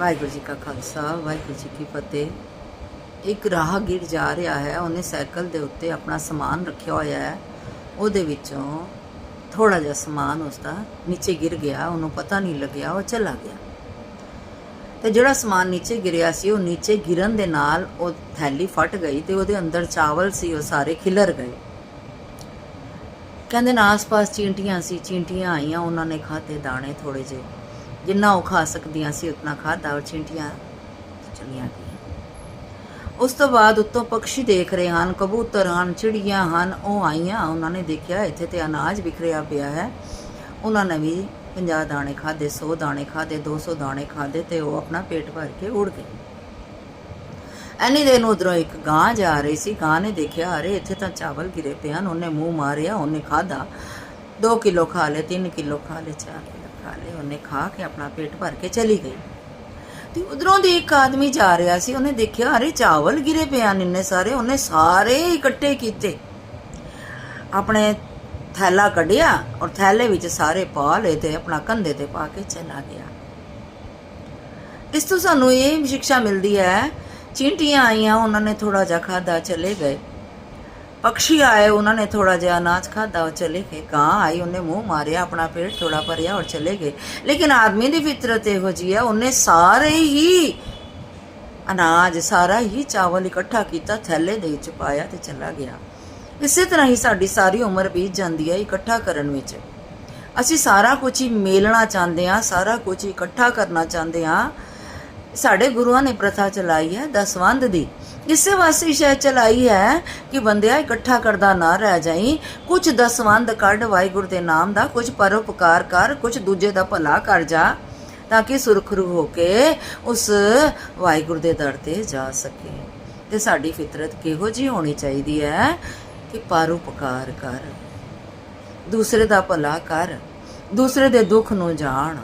ਵਾਹਿਗੁਰੂ ਜੀ ਕਾ ਖਾਲਸਾ, ਵਾਹਿਗੁਰੂ ਜੀ ਕੀ ਫਤਿਹ। ਇੱਕ ਰਾਹਗੀਰ ਜਾ ਰਿਹਾ ਹੈ, ਉਹਨੇ ਸਾਈਕਲ ਦੇ ਉੱਤੇ ਆਪਣਾ ਸਮਾਨ ਰੱਖਿਆ ਹੋਇਆ ਹੈ। ਉਹਦੇ ਵਿੱਚੋਂ ਥੋੜਾ ਜਿਹਾ ਸਮਾਨ ਉਸਦਾ ਨੀਚੇ ਗਿਰ ਗਿਆ, ਉਹਨੂੰ ਪਤਾ ਨਹੀਂ ਲੱਗਿਆ, ਉਹ ਚਲਾ ਗਿਆ। ਤੇ ਜਿਹੜਾ ਸਮਾਨ ਨੀਚੇ ਗਿਰਿਆ ਸੀ, ਉਹ ਨੀਚੇ ਗਿਰਨ ਦੇ ਨਾਲ ਉਹ ਥੈਲੀ ਫਟ ਗਈ ਤੇ ਉਹਦੇ ਅੰਦਰ ਚਾਵਲ ਸੀ, ਉਹ ਸਾਰੇ ਖਿਲਰ ਗਏ। ਕਹਿੰਦੇ ਨੇ ਆਸ-ਪਾਸ ਚੀਂਟੀਆਂ ਸੀ, ਚੀਂਟੀਆਂ ਆਈਆਂ, ਉਹਨਾਂ ਨੇ ਖਾਤੇ ਦਾਣੇ ਥੋੜੇ ਜਿਹੇ। ਜਿੰਨਾ ਉਹ ਖਾ ਸਕਦੀਆਂ ਸੀ, ਉਤਨਾ ਖਾਦਾ ਔਰ ਚੀਂਟੀਆਂ ਚਲੀਆਂ ਗਈਆਂ। ਉਸ ਤੋਂ ਬਾਅਦ ਉੱਤੋਂ ਪੰਛੀ ਦੇਖ ਰਹੇ ਹਨ, ਕਬੂਤਰ ਹਨ, ਚਿੜੀਆਂ ਹਨ, ਉਹ ਆਈਆਂ, ਉਹਨਾਂ ਨੇ ਦੇਖਿਆ, ਇੱਥੇ ਤੇ ਅਨਾਜ ਵਿਖਰਿਆ ਪਿਆ ਹੈ। ਉਹਨਾਂ ਨੇ ਵੀ 50 ਦਾਣੇ ਖਾਦੇ 100 ਦਾਣੇ ਖਾਦੇ 200 ਦਾਣੇ ਖਾਦੇ ਤੇ ਉਹ ਆਪਣਾ ਪੇਟ ਭਰ ਕੇ ਉੜ ਗਏ। ਐਨੀ ਦੇਰ ਨੂੰ ਉਧਰੋਂ ਇੱਕ ਗਾਂ ਜਾ ਰਹੀ ਸੀ। ਗਾਂ ਨੇ ਦੇਖਿਆ, ਅਰੇ, ਇੱਥੇ ਤਾਂ ਚਾਵਲ ਗਿਰੇ ਪਏ ਹਨ, ਉਹਨੇ ਮੂੰਹ ਮਾਰਿਆ, ਉਹਨੇ ਖਾਦਾ 2 ਕਿਲੋ ਖਾ ਲਏ 3 ਕਿਲੋ ਖਾ ਲਏ 4 ਕਿਲੋ ਖਾ ਲਏ ਉਹਨੇ ਖਾ ਕੇ ਆਪਣਾ ਪੇਟ ਭਰ ਕੇ ਚਲੀ ਗਈ। ਤੇ ਉਧਰੋਂ ਦੀ ਇੱਕ ਆਦਮੀ ਜਾ ਰਿਹਾ ਸੀ, ਉਹਨੇ ਦੇਖਿਆ, ਅਰੇ ਚਾਵਲ ਗਿਰੇ ਪਏ ਹਨ ਇੰਨੇ ਸਾਰੇ, ਉਹਨੇ ਸਾਰੇ ਇਕੱਠੇ ਕੀਤੇ। ਆਪਣੇ ਥੈਲਾ ਕੱਢਿਆ ਔਰ ਥੈਲੇ ਵਿੱਚ ਸਾਰੇ ਪਾ ਲਏ ਤੇ ਆਪਣਾ ਕੰਧੇ ਤੇ ਪਾ ਕੇ ਚਲਾ ਗਿਆ। ਇਸ ਤੋਂ ਸਾਨੂੰ ਇਹ ਸਿੱਖਿਆ ਮਿਲਦੀ ਹੈ, ਚੀਂਟੀਆਂ ਆਈਆਂ, ਉਹਨਾਂ ਨੇ ਥੋੜਾ ਜਿਹਾ ਖਾਦਾ ਚਲੇ ਗਏ। ਪਕਸ਼ੀ ਆਏ ਉਹਨਾਂ ਨੇ ਥੋੜਾ ਜਿਹਾ ਅਨਾਜ ਖਾਦਾ ਉਹ ਚਲੇ ਗਏ ਕਾਂ ਆਈ ਉਹਨੇ ਮੂੰਹ ਮਾਰਿਆ ਆਪਣਾ ਪੇਟ ਥੋੜਾ ਭਰਿਆ ਔਰ ਚਲੇ ਗਏ ਲੇਕਿਨ ਆਦਮੀ ਦੀ ਫਿਤਰਤ ਇਹੋ ਜੀ ਹੈ ਉਹਨੇ ਸਾਰੇ ਹੀ ਅਨਾਜ ਸਾਰਾ ਹੀ ਚਾਵਲ ਇਕੱਠਾ ਕੀਤਾ ਥੈਲੇ ਦੇ ਵਿੱਚ ਪਾਇਆ ਤੇ ਚਲਾ ਗਿਆ ਇਸੇ ਤਰ੍ਹਾਂ ਹੀ ਸਾਡੀ ਸਾਰੀ ਉਮਰ ਬੀਤ ਜਾਂਦੀ ਹੈ ਇਕੱਠਾ ਕਰਨ ਵਿੱਚ ਅਸੀਂ ਸਾਰਾ ਕੁਝ ਹੀ ਮੇਲਣਾ ਚਾਹੁੰਦੇ ਹਾਂ ਸਾਰਾ ਕੁਝ ਇਕੱਠਾ ਕਰਨਾ ਚਾਹੁੰਦੇ ਹਾਂ ਸਾਡੇ ਗੁਰੂਆਂ ਨੇ ਪ੍ਰਥਾ ਚਲਾਈ ਹੈ ਦਸਵੰਧ ਦੀ। ਇਸੇ ਵਾਸਤੇ ਸ਼ਾਇਦ ਚਲਾਈ ਹੈ ਕਿ ਬੰਦਿਆ ਇਕੱਠਾ ਕਰਦਾ ਨਾ ਰਹਿ ਜਾਈ। ਕੁਝ ਦਸਵੰਧ ਕੱਢ, ਵਾਹਿਗੁਰੂ ਦੇ ਨਾਮ ਦਾ ਕੁਝ ਪਰਉਪਕਾਰ ਕਰ ਕੁਝ ਦੂਜੇ ਦਾ ਭਲਾ ਕਰ ਜਾ, ਤਾਂ ਕਿ ਸੁਰਖਰੂ ਹੋ ਕੇ ਉਸ ਵਾਹਿਗੁਰੂ ਦੇ ਦਰ ਤੇ ਜਾ ਸਕੇ। ਤੇ ਸਾਡੀ ਫਿਤਰਤ ਕਿਹੋ ਜੀ ਹੋਣੀ ਚਾਹੀਦੀ ਹੈ ਕਿ ਪਰਉਪਕਾਰ ਕਰ, ਦੂਸਰੇ ਦਾ ਭਲਾ ਕਰ, ਦੂਸਰੇ ਦੇ ਦੁੱਖ ਨੂੰ ਜਾਣ।